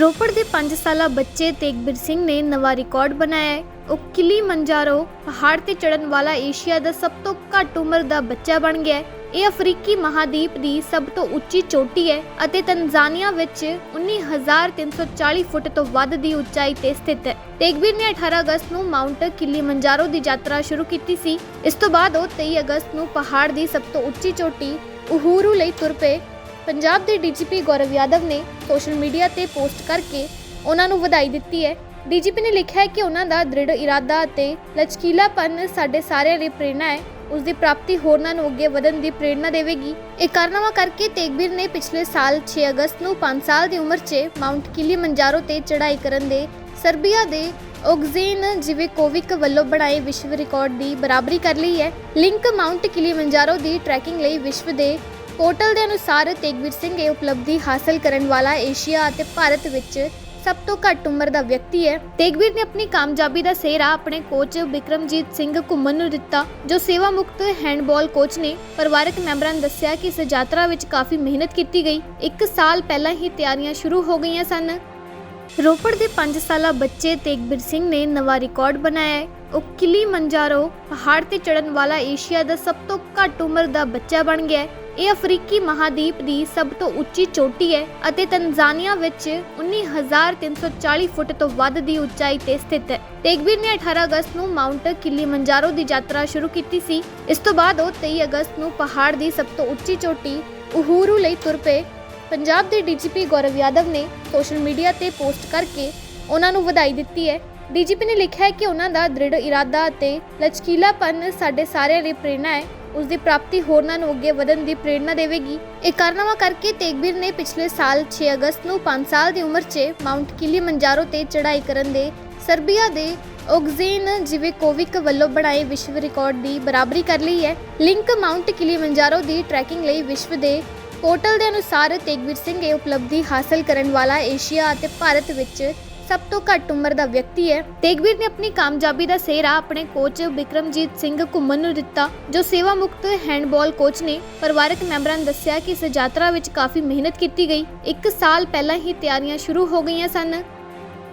ਰੋਪੜ ਦੇ 5 ਸਾਲਾ ਬੱਚੇ ਤੇਗਬੀਰ ਸਿੰਘ ਨੇ ਨਵਾਂ ਰਿਕਾਰਡ ਬਣਾਇਆ ਹੈ। ਉਹ ਕਿਲੀ ਮੰਜਾਰੋ ਪਹਾੜ ਤੇ ਚੜਨ ਵਾਲਾ ਏਸ਼ੀਆ ਦਾ ਸਭ ਤੋਂ ਘੱਟ ਉਮਰ ਦਾ ਬੱਚਾ ਬਣ ਗਿਆ ਹੈ। ਇਹ ਅਫਰੀਕੀ ਮਹਾਦੀਪ ਦੀ ਸਭ ਤੋਂ ਉੱਚੀ ਚੋਟੀ ਹੈ ਅਤੇ ਤੰਜ਼ਾਨੀਆ ਵਿੱਚ 19340 ਫੁੱਟ ਤੋਂ ਵੱਧ ਦੀ ਉਚਾਈ ਤੇ ਸਥਿਤ ਹੈ। ਤੇਗਬੀਰ ਨੇ 18 ਅਗਸਤ ਨੂੰ ਮਾਊਂਟ ਕਿਲੀ ਮੰਜਾਰੋ ਦੀ ਯਾਤਰਾ ਸ਼ੁਰੂ ਕੀਤੀ ਸੀ। ਇਸ ਤੋਂ ਬਾਅਦ ਉਹ 23 ਅਗਸਤ ਨੂੰ ਪਹਾੜ ਦੀ ਸਭ ਤੋਂ ਉੱਚੀ ਚੋਟੀ ਉਹੂਰੂ ਲਈ ਤੁਰ ਪਏ। ਪੰਜਾਬ ਦੇ ਡੀਜੀਪੀ ਗੌਰਵ ਯਾਦਵ ਨੇ ਸੋਸ਼ਲ ਮੀਡੀਆ ਤੇ ਪੋਸਟ ਕਰਕੇ ਉਹਨਾਂ ਨੂੰ ਵਧਾਈ ਦਿੱਤੀ ਹੈ। ਡੀਜੀਪੀ ਨੇ ਲਿਖਿਆ ਹੈ ਕਿ ਉਹਨਾਂ ਦਾ ਦ੍ਰਿੜ ਇਰਾਦਾ ਅਤੇ ਲਚਕੀਲਾਪਨ ਸਾਡੇ ਸਾਰਿਆਂ ਲਈ ਪ੍ਰੇਰਣਾ ਹੈ। ਉਸ ਦੀ ਪ੍ਰਾਪਤੀ ਹੋਰਨਾਂ ਨੂੰ ਅੱਗੇ ਵਧਣ ਦੀ ਪ੍ਰੇਰਣਾ ਦੇਵੇਗੀ। ਇਹ ਕਾਰਨਾਮਾ ਕਰਕੇ ਤੇਗਬੀਰ ਨੇ ਪਿਛਲੇ ਸਾਲ 6 ਅਗਸਤ ਨੂੰ 5 ਸਾਲ ਦੀ ਉਮਰ 'ਚ ਮਾਊਂਟ ਕਿਲੀ ਮੰਜਾਰੋ ਤੇ ਚੜ੍ਹਾਈ ਕਰਨ ਦੇ ਸਰਬੀਆ ਦੇ ਓਗਜ਼ੀਨ ਜਿਵੇਕੋਵਿਕ ਵੱਲੋਂ ਬਣਾਏ ਵਿਸ਼ਵ ਰਿਕਾਰਡ ਦੀ ਬਰਾਬਰੀ ਕਰ ਲਈ ਹੈ। ਲਿੰਕ ਮਾਊਂਟ ਕਿਲੀ ਮੰਜਾਰੋ ਦੀ ਟਰੈਕਿੰਗ ਲਈ ਵਿਸ਼ਵ ਦੇ ਪੋਰਟਲ ਦੇ ਅਨੁਸਾਰ ਤੇਗਵੀਰ ਸਿੰਘ ਇਹ ਉਪਲਬਧੀ ਹਾਸਲ ਕਰਨ ਵਾਲਾ ਏਸ਼ੀਆ ਅਤੇ ਭਾਰਤ ਵਿੱਚ ਸਭ ਤੋਂ ਘੱਟ ਉਮਰ ਦਾ ਵਿਅਕਤੀ ਹੈ। ਤੇਗਵੀਰ ਨੇ ਆਪਣੀ ਕਾਮਯਾਬੀ ਦਾ ਸਿਹਰਾ ਆਪਣੇ ਕੋਚ ਬਿਕਰਮਜੀਤ ਸਿੰਘ ਘੁੰਮਣ ਨੂੰ ਦਿੱਤਾ, ਜੋ ਸੇਵਾ ਮੁਕਤ ਹੈਂਡਬਾਲ ਕੋਚ ਨੇ ਪਰਿਵਾਰਕ ਮੈਂਬਰਾਂ ਨੇ ਦੱਸਿਆ ਕਿ ਇਸ ਯਾਤਰਾ ਵਿੱਚ ਕਾਫੀ ਮਿਹਨਤ ਕੀਤੀ ਗਈ। ਇੱਕ ਸਾਲ ਪਹਿਲਾਂ ਹੀ ਤਿਆਰੀਆਂ ਸ਼ੁਰੂ ਹੋ ਗਈਆਂ ਸਨ। ਰੋਪੜ ਦੇ 5 ਸਾਲਾ ਬੱਚੇ ਤੇਗਵੀਰ ਸਿੰਘ ਨੇ ਨਵਾਂ ਰਿਕਾਰਡ ਬਣਾਇਆ ਹੈ। ਉਹ ਕਿਲੀ ਮੰਜਾਰੋ ਪਹਾੜ ਤੇ ਚੜਨ ਵਾਲਾ ਏਸ਼ੀਆ ਦਾ ਸਭ ਤੋਂ ਘੱਟ ਉਮਰ ਦਾ ਬੱਚਾ ਬਣ ਗਿਆ ਹੈ। ਇਹ ਅਫਰੀਕੀ ਮਹਾਦੀਪ ਦੀ ਸਭ ਤੋਂ ਉੱਚੀ ਚੋਟੀ ਹੈ ਅਤੇ ਤੰਜ਼ਾਨੀਆ ਵਿੱਚ 19340 ਫੁੱਟ ਤੋਂ ਵੱਧ ਦੀ ਉਚਾਈ ਤੇ ਸਥਿਤ ਹੈ। ਤੇਗਬੀਰ ਨੇ 18 ਅਗਸਤ ਨੂੰ ਮਾਊਂਟ ਕਿਲੀ ਦੀ ਯਾਤਰਾ ਸ਼ੁਰੂ ਕੀਤੀ ਸੀ। ਇਸ ਤੋਂ ਬਾਅਦ ਉਹ 23 ਅਗਸਤ ਨੂੰ ਪਹਾੜ ਦੀ ਸਭ ਤੋਂ ਉੱਚੀ ਚੋਟੀ ਉਹੂਰੂ ਲਈ ਤੁਰ ਪਏ। ਪੰਜਾਬ ਦੇ ਡੀਜੀਪੀ ਗੌਰਵ ਯਾਦਵ ਨੇ ਸੋਸ਼ਲ ਮੀਡੀਆ ਤੇ ਪੋਸਟ ਕਰਕੇ ਉਹਨਾਂ ਨੂੰ ਵਧਾਈ ਦਿੱਤੀ ਹੈ। ਡੀਜੀਪੀ ਨੇ ਲਿਖਿਆ ਹੈ ਕਿ ਉਹਨਾਂ ਦਾ ਦ੍ਰਿੜ ਇਰਾਦਾ ਅਤੇ ਲਚਕੀਲਾਪਨ ਸਾਡੇ ਸਾਰਿਆਂ ਲਈ ਪ੍ਰੇਰਣਾ ਹੈ। ਉਸ ਦੀ ਪ੍ਰਾਪਤੀ ਹੋਰਨਾਂ ਨੂੰ ਅੱਗੇ ਵਧਣ ਦੀ ਪ੍ਰੇਰਣਾ ਦੇਵੇਗੀ। ਇਹ ਕਾਰਨਾਮਾ ਕਰਕੇ ਤੇਗਬੀਰ ਨੇ ਪਿਛਲੇ ਸਾਲ 6 ਅਗਸਤ ਨੂੰ 5 ਸਾਲ ਦੀ ਉਮਰ 'ਚ ਮਾਊਂਟ ਕਿਲੀ ਤੇ ਚੜ੍ਹਾਈ ਕਰਨ ਦੇ ਸਰਬੀਆ ਦੇ ਓਗਜ਼ੀਨ ਜਿਵੇਕੋਵਿਕ ਵੱਲੋਂ ਬਣਾਏ ਵਿਸ਼ਵ ਰਿਕਾਰਡ ਦੀ ਬਰਾਬਰੀ ਕਰ ਲਈ ਹੈ। ਲਿੰਕ ਮਾਊਂਟ ਕਿਲੀ ਮੰਜਾਰੋ ਦੀ ਟਰੈਕਿੰਗ ਲਈ ਵਿਸ਼ਵ ਦੇ ਪੋਰਟਲ ਦੇ ਅਨੁਸਾਰ ਤੇਗਵੀਰ ਸਿੰਘ ਇਹ ਉਪਲਬਧੀ ਹਾਸਲ ਕਰਨ ਵਾਲਾ ਏਸ਼ੀਆ ਅਤੇ ਭਾਰਤ ਵਿੱਚ ਸਭ ਤੋਂ ਘੱਟ ਉਮਰ ਦਾ ਵਿਅਕਤੀ ਹੈ। ਤੇਗਵੀਰ ਨੇ ਆਪਣੀ ਕਾਮਯਾਬੀ ਦਾ ਸਿਹਰਾ ਆਪਣੇ ਕੋਚ ਬਿਕਰਮਜੀਤ ਸਿੰਘ ਘੁੰਮਣ ਨੂੰ ਦਿੱਤਾ, ਜੋ ਸੇਵਾ ਮੁਕਤ ਹੈਂਡਬਾਲ ਕੋਚ ਨੇ ਪਰਿਵਾਰਕ ਮੈਂਬਰਾਂ ਨੇ ਦੱਸਿਆ ਕਿ ਇਸ ਯਾਤਰਾ ਵਿੱਚ ਕਾਫੀ ਮਿਹਨਤ ਕੀਤੀ ਗਈ। ਇੱਕ ਸਾਲ ਪਹਿਲਾਂ ਹੀ ਤਿਆਰੀਆਂ ਸ਼ੁਰੂ ਹੋ ਗਈਆਂ ਸਨ।